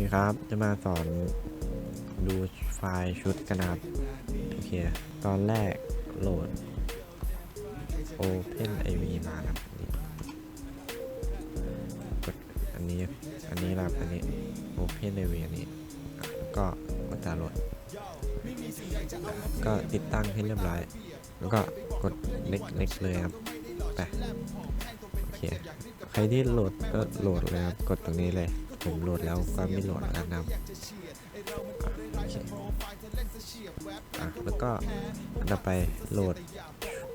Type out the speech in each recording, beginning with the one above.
นี่ครับ จะมาสอนดูไฟล์ชุดกันนะครับ โอเค ตอนแรกโหลด Open IV มาครับนี่กดอันนี้ อันนี้ครับ อันนี้ Open IV อันนี้อ่ก็กดดาวน์โหลด ก็ติดตั้งให้เรียบร้อย แล้วก็กดเล็กๆเลยครับ ไป โอเค ใครที่โหลดก็โหลดเลยครับ กดตรงนี้เลย ผมโหลดแล้วก็ไม่โหลดแล้วนะครับอะโอเคอะแล้วก็อันต่อไปโหลด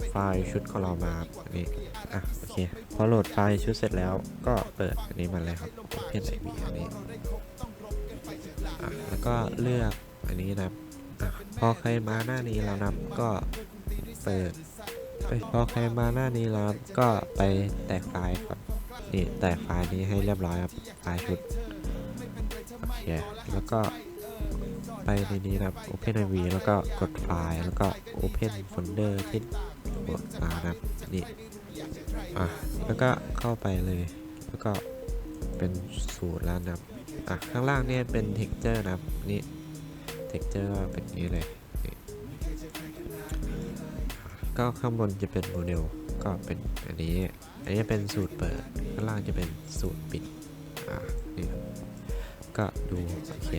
ไฟล์ชุดของเรามาอันนี้อะโอเคพอโหลดไฟล์ชุดเสร็จแล้วก็เปิดอันนี้มาเลยครับ Open IV อันนี้อะแล้วก็เลือกอันนี้นะอะพอใครมาหน้านี้แล้วนะก็เปิดพอใครมาหน้านี้แล้วก็ไปแตกไฟล์ก่อน นี่แตกไฟล์นี้ให้เรียบร้อยครับไฟล์ชุดโอเคแล้วก็ไปในนี้นะครับ Open IV แล้วก็กดไฟล์แล้วก็ Open Folder ที่กดมานครับนี่อะแล้วก็เข้าไปเลยแล้วก็เป็นสูตรแล้วนะครับอะข้างล่างเนี่ยเป็น texture นะครับนี่ texture ก็เป็นนี้เลยก็ข้างบนจะเป็นโมเดล ก็เป็นอันนี้ อันนี้เป็นสูตรเปิดข้างล่างจะเป็นสูตรปิด อ่า นี่ครับ ก็ดูโอเค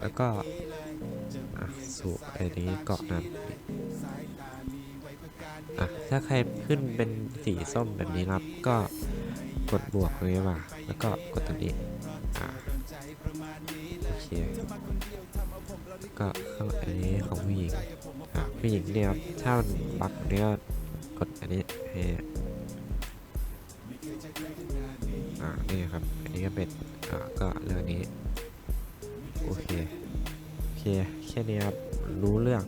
แล้วก็สูตรอันนี้เกาะนั้นอะ ถ้าใครขึ้นเป็นสีส้มแบบนี้นะครับ ก็กดบวกตรงนี้มา แล้วก็กดตรงนี้ อ่าโอเค ก็ข้างอันนี้ของผู้หญิงอะ ผู้หญิงเนี่ยครับถ้ามันบักเนี่ยก็กดอันนี้ให้อ่านี่ครับ อันนี้ก็เป็นอ่าก็เรื่องนี้ โอเค โอเค แค่นี้ครับ รู้เรื่อง